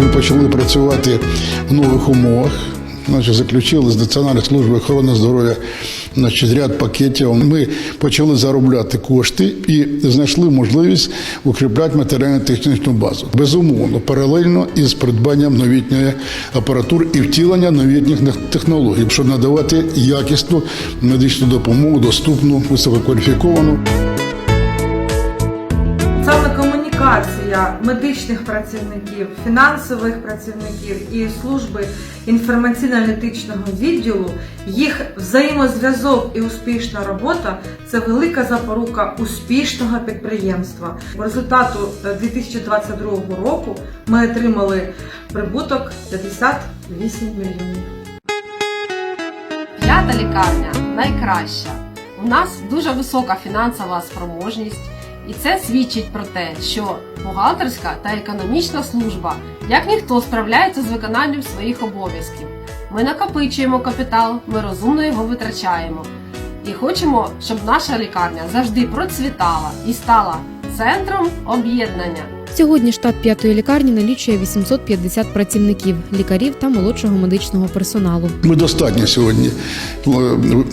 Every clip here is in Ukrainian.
почали працювати в нових умовах. Значить, заключили з Національної служби охорони здоров'я значить, ряд пакетів. Ми почали заробляти кошти і знайшли можливість укріпляти матеріально-технічну базу. Безумовно, паралельно із придбанням новітньої апаратури і втілення новітніх технологій, щоб надавати якісну медичну допомогу, доступну, висококваліфіковану. Медичних працівників, фінансових працівників і служби інформаційно-аналітичного відділу, їх взаємозв'язок і успішна робота це велика запорука успішного підприємства. По результату е, 2022 року ми отримали прибуток 58 мільйонів. П'ята лікарня найкраща. У нас дуже висока фінансова спроможність, і це свідчить про те, що бухгалтерська та економічна служба як ніхто справляється з виконанням своїх обов'язків. Ми накопичуємо капітал, ми розумно його витрачаємо. І хочемо, щоб наша лікарня завжди процвітала і стала центром об'єднання. Сьогодні штат п'ятої лікарні налічує 850 працівників, лікарів та молодшого медичного персоналу. Ми достатньо сьогодні е,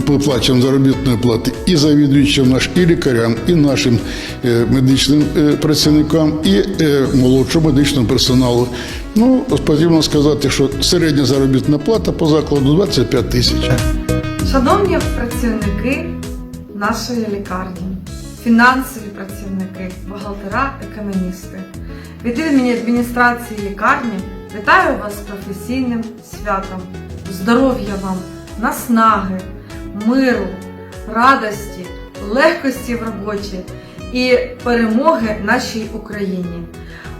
виплачуємо заробітної плати і завідуючим наш, і лікарям, і нашим е, медичним е, працівникам, і молодшому медичному персоналу. Ну, потрібно сказати, що середня заробітна плата по закладу 25 тисяч. Шановні працівники нашої лікарні, фінансові працівники, бухгалтера, економісти, від імені адміністрації лікарні вітаю вас з професійним святом, здоров'я вам, наснаги, миру, радості, легкості в роботі і перемоги нашій Україні.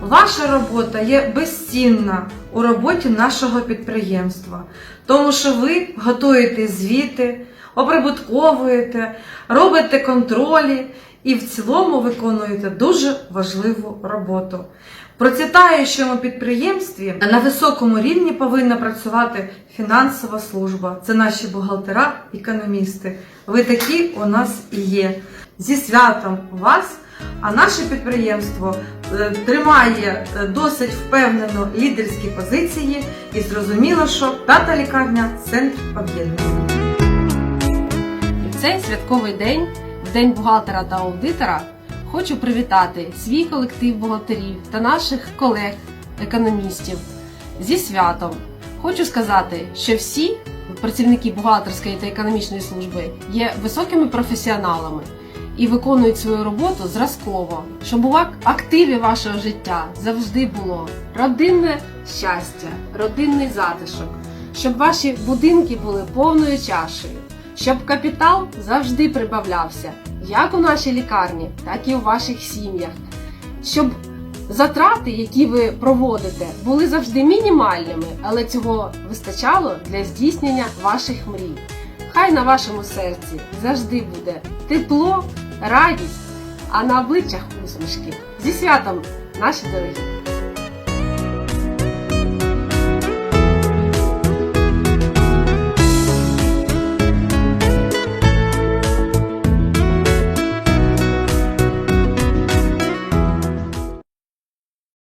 Ваша робота є безцінна у роботі нашого підприємства, тому що ви готуєте звіти, оприбутковуєте, робите контролі і в цілому виконуєте дуже важливу роботу. Процвітаючому підприємстві на високому рівні повинна працювати фінансова служба. Це наші бухгалтера, економісти. Ви такі у нас і є. Зі святом вас! А наше підприємство е, тримає е, досить впевнено лідерські позиції і зрозуміло, що п'ята лікарня центр об'єднання. І цей святковий день, день бухгалтера та аудитора, хочу привітати свій колектив бухгалтерів та наших колег-економістів зі святом. Хочу сказати, що всі працівники бухгалтерської та економічної служби є високими професіоналами і виконують свою роботу зразково, щоб у активі вашого життя завжди було родинне щастя, родинний затишок, щоб ваші будинки були повною чашею, щоб капітал завжди прибавлявся, як у нашій лікарні, так і у ваших сім'ях, щоб затрати, які ви проводите, були завжди мінімальними, але цього вистачало для здійснення ваших мрій. Хай на вашому серці завжди буде тепло, радість, а на обличчях усмішки. Зі святом, наші дорогі!